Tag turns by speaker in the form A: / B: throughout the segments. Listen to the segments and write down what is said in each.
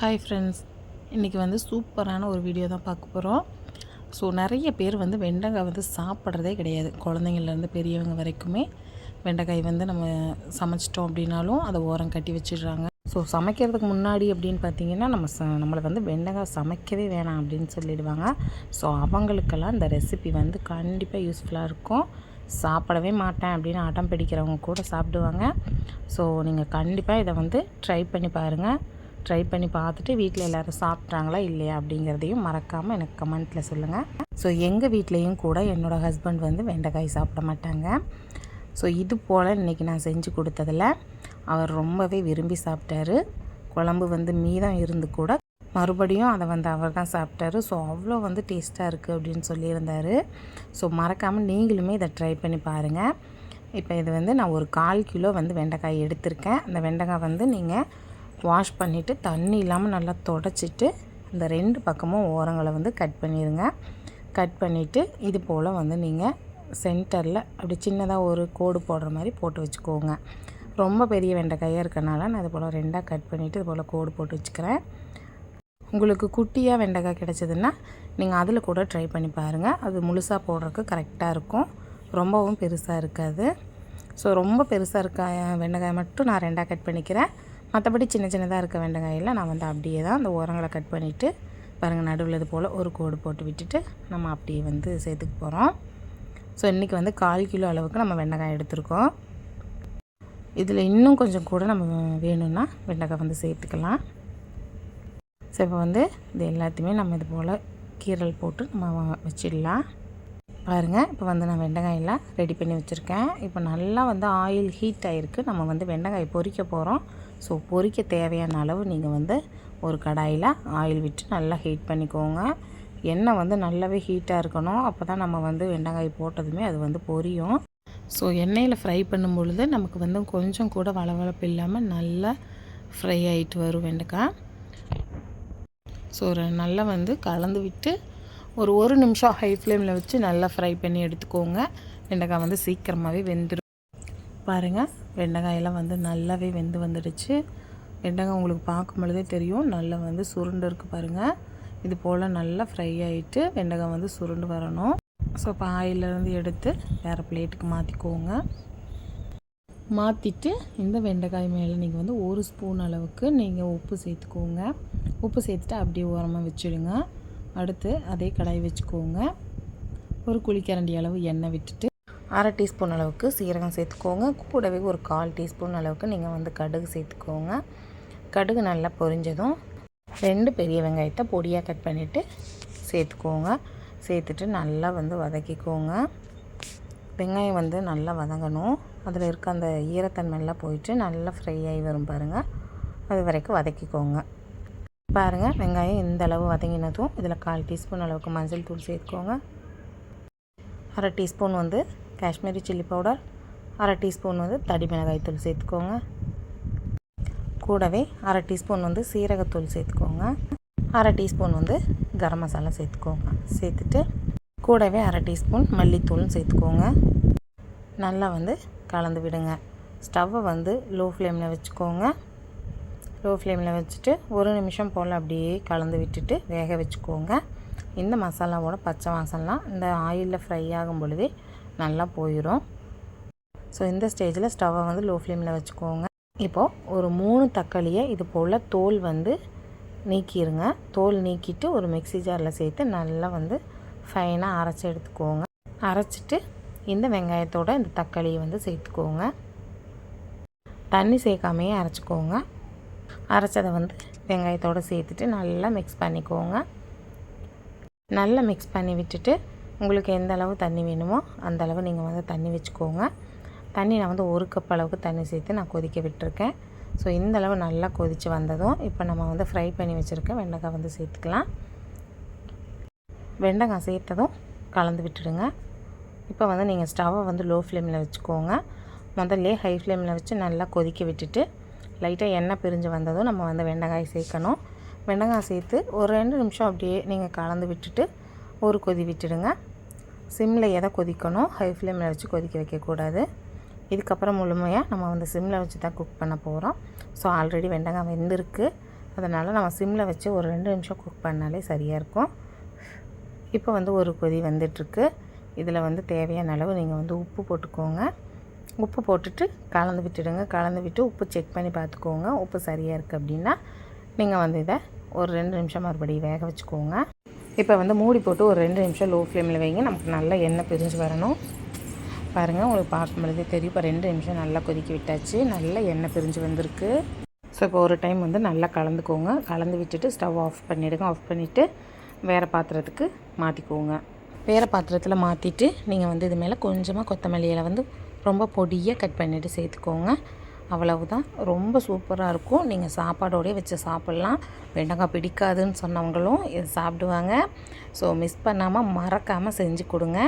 A: Hi friends இன்றைக்கி வந்து சூப்பரான ஒரு வீடியோ தான் பார்க்க போகிறோம் ஸோ நிறைய பேர் வந்து வெண்டைக்காய் வந்து சாப்பிட்றதே கிடையாது. குழந்தைங்கள்லேருந்து பெரியவங்க வரைக்குமே வெண்டைக்காய் வந்து நம்ம சமைச்சிட்டோம் அப்படின்னாலும் அதை ஓரம் கட்டி வச்சிடுறாங்க. ஸோ சமைக்கிறதுக்கு முன்னாடி அப்படின்னு பார்த்தீங்கன்னா நம்ம ச நம்மளை வந்து வெண்டைக்காய் சமைக்கவே வேணாம் அப்படின்னு சொல்லிடுவாங்க. ஸோ அவங்களுக்கெல்லாம் இந்த ரெசிபி வந்து கண்டிப்பாக யூஸ்ஃபுல்லாக இருக்கும். சாப்பிடவே மாட்டேன் அப்படின்னு அடம் பிடிக்கிறவங்க கூட சாப்பிடுவாங்க. ஸோ நீங்கள் கண்டிப்பாக இதை வந்து ட்ரை பண்ணி பாருங்கள் ட்ரை பண்ணி பார்த்துட்டு வீட்டில் எல்லோரும் சாப்பிட்றாங்களா இல்லையா அப்படிங்கிறதையும் மறக்காமல் எனக்கு கமெண்ட்டில் சொல்லுங்கள் ஸோ எங்கள் வீட்லேயும் கூட என்னோடய ஹஸ்பண்ட் வந்து வெண்டைக்காய் சாப்பிட மாட்டாங்க. ஸோ இது போல் இன்றைக்கி நான் செஞ்சு கொடுத்ததில் அவர் ரொம்பவே விரும்பி சாப்பிட்டாரு. குழம்பு வந்து மீதம் இருந்து கூட மறுபடியும் அதை வந்து அவர் தான் சாப்பிட்டாரு. ஸோ அவ்வளோ வந்து டேஸ்ட்டாக இருக்குது அப்படின்னு சொல்லியிருந்தார். ஸோ மறக்காமல் நீங்களுமே இதை ட்ரை பண்ணி பாருங்கள் இப்போ இது வந்து நான் ஒரு கால் கிலோ வந்து வெண்டைக்காய் எடுத்திருக்கேன். அந்த வெண்டைக்காய் வந்து நீங்கள் வாஷ் பண்ணிவிட்டு தண்ணி இல்லாமல் நல்லா தொடச்சிட்டு இந்த ரெண்டு பக்கமும் ஓரங்களை வந்து கட் பண்ணிடுங்க. கட் பண்ணிவிட்டு இது போல் வந்து நீங்கள் சென்டரில் அப்படி சின்னதாக ஒரு கோடு போடுற மாதிரி போட்டு வச்சுக்கோங்க. ரொம்ப பெரிய வெண்டைக்காயாக இருக்கனால நான் இது போல் ரெண்டாக கட் பண்ணிவிட்டு இது போல் கோடு போட்டு வச்சுக்கிறேன். உங்களுக்கு குட்டியாக வெண்டைக்காய் கிடச்சிதுன்னா நீங்கள் அதில் கூட ட்ரை பண்ணி பாருங்கள் அது முழுசாக போடுறதுக்கு கரெக்டாக இருக்கும். ரொம்பவும் பெருசாக இருக்காது. ஸோ ரொம்ப பெருசாக இருக்க வெண்டைக்காய் மட்டும் நான் ரெண்டாக கட் பண்ணிக்கிறேன். மற்றபடி சின்ன சின்னதாக இருக்க வெண்டைக்காயில் நான் வந்து அப்படியே தான் அந்த ஓரங்களை கட் பண்ணிவிட்டு பாருங்கள் நடுவில் இது போல் ஒரு கோடு போட்டு விட்டுட்டு நம்ம அப்படியே வந்து சேர்த்துக்க போகிறோம் ஸோ இன்றைக்கி வந்து கால் கிலோ அளவுக்கு நம்ம வெண்டைக்காய் எடுத்துருக்கோம். இதில் இன்னும் கொஞ்சம் கூட நம்ம வேணும்னா வெண்டைக்காய் வந்து சேர்த்துக்கலாம். ஸோ இப்போ வந்து இது எல்லாத்தையுமே நம்ம இது போல் கீரல் போட்டு நம்ம வச்சிடலாம். பாருங்கள் இப்போ வந்து நான் வெண்டைக்காயெல்லாம் ரெடி பண்ணி வச்சுருக்கேன். இப்போ நல்லா வந்து ஆயில் ஹீட் ஆகிருக்கு நம்ம வந்து வெண்டைக்காய் பொறிக்க போகிறோம் ஸோ பொரிக்க தேவையான அளவு நீங்கள் வந்து ஒரு கடாயில் ஆயில் விட்டு நல்லா ஹீட் பண்ணிக்கோங்க. எண்ணெய் வந்து நல்லாவே ஹீட்டாக இருக்கணும். அப்போ தான் நம்ம வந்து வெண்டைக்காய் போட்டதுமே அது வந்து பொரியும். ஸோ எண்ணெயில் ஃப்ரை பண்ணும் பொழுது நமக்கு வந்து கொஞ்சம் கூட வளவளப்பு இல்லாமல் நல்லா ஃப்ரை ஆகிட்டு வரும் வெண்டைக்காய் ஸோ நல்லா வந்து கலந்து விட்டு ஒரு ஒரு நிமிஷம் ஹை ஃப்ளேமில் வச்சு நல்லா ஃப்ரை பண்ணி எடுத்துக்கோங்க. வெண்டைக்காய் வந்து சீக்கிரமாகவே வெந்துடும் பாருங்கள் வெண்டைக்காயெல்லாம் வந்து நல்லாவே வெந்து வந்துடுச்சு. வெண்டைக்காய் உங்களுக்கு பார்க்கும் பொழுதே தெரியும். நல்லா வந்து சுருண்டு இருக்குது பாருங்கள் இது போல் நல்லா ஃப்ரை ஆகிட்டு வெண்டைக்காய் வந்து சுருண்டு வரணும். ஸோ இப்போ ஆயிலேருந்து எடுத்து வேறு பிளேட்டுக்கு மாற்றிக்கோங்க மாற்றிட்டு இந்த வெண்டைக்காய் மேலே நீங்கள் வந்து ஒரு ஸ்பூன் அளவுக்கு நீங்கள் உப்பு சேர்த்துக்கோங்க. உப்பு சேர்த்துட்டு அப்படியே ஓரமாக வச்சுடுங்க. அடுத்து அதே கடாய் வச்சுக்கோங்க. ஒரு குழிக்கரண்டி அளவு எண்ணெய் விட்டுட்டு அரை டீஸ்பூன் அளவுக்கு சீரகம் சேர்த்துக்கோங்க. கூடவே ஒரு கால் டீஸ்பூன் அளவுக்கு நீங்கள் வந்து கடுகு சேர்த்துக்கோங்க. கடுகு நல்லா பொரிஞ்சதும் ரெண்டு பெரிய வெங்காயத்தை பொடியாக கட் பண்ணிவிட்டு சேர்த்துக்கோங்க. சேர்த்துட்டு நல்லா வந்து வதக்கிக்கோங்க. வெங்காயம் வந்து நல்லா வதங்கணும். அதில் இருக்க அந்த ஈரத்தன்மையெல்லாம் போயிட்டு நல்லா ஃப்ரை ஆகி வரும் பாருங்கள் அது வரைக்கும் வதக்கிக்கோங்க. பாருங்கள் வெங்காயம் இந்த அளவு வதங்கினதும் இதில் கால் டீஸ்பூன் அளவுக்கு மஞ்சள் தூள் சேர்த்துக்கோங்க. அரை டீஸ்பூன் வந்து காஷ்மீரி சில்லி பவுடர் அரை டீஸ்பூன் வந்து தடி மிளகாய்த்தூள் சேர்த்துக்கோங்க. கூடவே அரை டீஸ்பூன் வந்து சீரகத்தூள் சேர்த்துக்கோங்க. அரை டீஸ்பூன் வந்து கரம் மசாலா சேர்த்துக்கோங்க. சேர்த்துட்டு கூடவே அரை டீஸ்பூன் மல்லித்தூளும் சேர்த்துக்கோங்க. நல்லா வந்து கலந்து விடுங்க. ஸ்டவ்வை வந்து லோ ஃப்ளேமில் வச்சுக்கோங்க. லோ ஃப்ளேமில் வச்சுட்டு ஒரு நிமிஷம் போல் அப்படியே கலந்து விட்டுட்டு வேக வச்சுக்கோங்க. இந்த மசாலாவோட பச்சை வாசம்லாம் இந்த ஆயிலில் ஃப்ரை ஆகும் பொழுதே நல்லா போயிடும் ஸோ இந்த ஸ்டேஜில் ஸ்டவ்வை வந்து லோ ஃப்ளேமில் வச்சுக்கோங்க. இப்போது ஒரு மூணு தக்காளியை இது போல் தோல் வந்து நீக்கிடுங்க தோல் நீக்கிட்டு ஒரு மிக்சி ஜாரில் சேர்த்து நல்லா வந்து ஃபைனாக அரைச்சி எடுத்துக்கோங்க. அரைச்சிட்டு இந்த வெங்காயத்தோடு இந்த தக்காளியை வந்து சேர்த்துக்கோங்க. தண்ணி சேர்க்காமையே அரைச்சிக்கோங்க. அரைச்சதை வந்து வெங்காயத்தோடு சேர்த்துட்டு நல்லா மிக்ஸ் பண்ணிக்கோங்க. நல்லா மிக்ஸ் பண்ணி விட்டுட்டு உங்களுக்கு எந்த அளவு தண்ணி வேணுமோ அந்த அளவு நீங்கள் வந்து தண்ணி வச்சுக்கோங்க. தண்ணி நான் வந்து ஒரு கப் அளவுக்கு தண்ணி சேர்த்து நான் கொதிக்க விட்டுருக்கேன். ஸோ இந்த அளவு நல்லா கொதித்து வந்ததும் இப்போ நம்ம வந்து ஃப்ரை பண்ணி வச்சுருக்க வெண்டைக்காய் வந்து சேர்த்துக்கலாம். வெண்டைக்காய் சேர்த்ததும் கலந்து விட்டுடுங்க. இப்போ வந்து நீங்கள் ஸ்டவ்வை வந்து லோ ஃப்ளேமில் வச்சுக்கோங்க. முதல்ல ஹை ஃப்ளேமில் வச்சு நல்லா கொதிக்க விட்டுட்டு லைட்டாக எண்ணெய் பிரிஞ்சு வந்ததும் நம்ம வந்து வெண்டைக்காய் சேர்க்கணும். வெண்டைக்காய் சேர்த்து ஒரு ரெண்டு நிமிஷம் அப்படியே நீங்கள் கலந்து விட்டுட்டு ஒரு கொதி விட்டுடுங்க. சிம்மில் எதை கொதிக்கணும்? ஹை ஃப்ளேமில் வச்சு கொதிக்க வைக்கக்கூடாது. இதுக்கப்புறம் முழுமையாக நம்ம வந்து சிம்மில் வச்சு தான் குக் பண்ண போகிறோம் ஸோ ஆல்ரெடி வெண்டங்காய் வெந்திருக்கு. அதனால் நம்ம சிம்மில் வச்சு ஒரு ரெண்டு நிமிஷம் குக் பண்ணாலே சரியாக இருக்கும். இப்போ வந்து ஒரு கொதி வந்துட்டுருக்கு. இதில் வந்து தேவையான அளவு நீங்கள் வந்து உப்பு போட்டுக்கோங்க. உப்பு போட்டுட்டு கலந்து விட்டுடுங்க. கலந்து விட்டு உப்பு செக் பண்ணி பார்த்துக்கோங்க. உப்பு சரியாக இருக்குது அப்படின்னா நீங்கள் வந்து இதை ஒரு ரெண்டு நிமிஷம் மறுபடியும் வேக வச்சுக்கோங்க. இப்போ வந்து மூடி போட்டு ஒரு ரெண்டு நிமிஷம் லோ ஃப்ளேமில் வைங்க. நமக்கு நல்லா எண்ணெய் பிரிஞ்சு வரணும். பாருங்கள் உங்களுக்கு பார்க்கும்பொழுதே தெரியும். இப்போ ரெண்டு நிமிஷம் நல்லா கொதிக்க விட்டாச்சு. நல்லா எண்ணெய் பிரிஞ்சு வந்திருக்கு. ஸோ இப்போ ஒரு டைம் வந்து நல்லா கலந்துக்கோங்க. கலந்து விட்டுட்டு ஸ்டவ் ஆஃப் பண்ணிவிடுங்க ஆஃப் பண்ணிவிட்டு வேறு பாத்திரத்துக்கு மாற்றிக்கோங்க வேறு பாத்திரத்தில் மாற்றிட்டு நீங்கள் வந்து இது மேலே கொஞ்சமாக கொத்தமல்லியில் வந்து ரொம்ப பொடியாக கட் பண்ணிவிட்டு சேர்த்துக்கோங்க. அவ்வளவுதான். ரொம்ப சூப்பராக இருக்கும். நீங்கள் சாப்பாடோடய வச்சு சாப்பிட்லாம். வெண்டைக்காய் பிடிக்காதுன்னு சொன்னவங்களும் இது சாப்பிடுவாங்க. ஸோ மிஸ் பண்ணாமல் மறக்காமல் செஞ்சு கொடுங்க.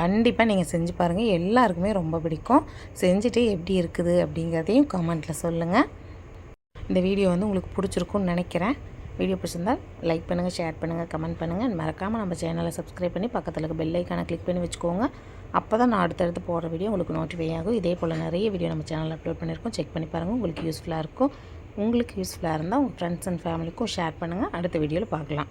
A: கண்டிப்பாக நீங்கள் செஞ்சு பாருங்கள் எல்லாருக்குமே ரொம்ப பிடிக்கும். செஞ்சுட்டு எப்படி இருக்குது அப்படிங்கிறதையும் கமெண்ட்டில் சொல்லுங்கள் இந்த வீடியோ வந்து உங்களுக்கு பிடிச்சிருக்குன்னு நினைக்கிறேன். வீடியோ பிடிச்சிருந்தால் லைக் பண்ணுங்கள் ஷேர் பண்ணுங்கள் கமெண்ட் பண்ணுங்கள் மறக்காமல் நம்ம சேனலை சப்ஸ்கிரைப் பண்ணி பக்கத்தில் இருக்க பெல் ஐக்கானை கிளிக் பண்ணி வச்சுக்கோங்க. அப்போ தான் நான் அடுத்தடுத்து போடுற வீடியோ உங்களுக்கு நோட்டிஃபை ஆகும். இதே போல் நிறைய வீடியோ நம்ம சேனலில் அப்லோட் பண்ணியிருக்கோம். செக் பண்ணி பாருங்கள் உங்களுக்கு யூஸ்ஃபுல்லாக இருக்கும். உங்களுக்கு யூஸ்ஃபுல்லாக இருந்தால் உங்கள் ஃப்ரெண்ட்ஸ் அண்ட் ஃபேமிலிக்கும் ஷேர் பண்ணுங்கள் அடுத்த வீடியோவில் பார்க்கலாம்.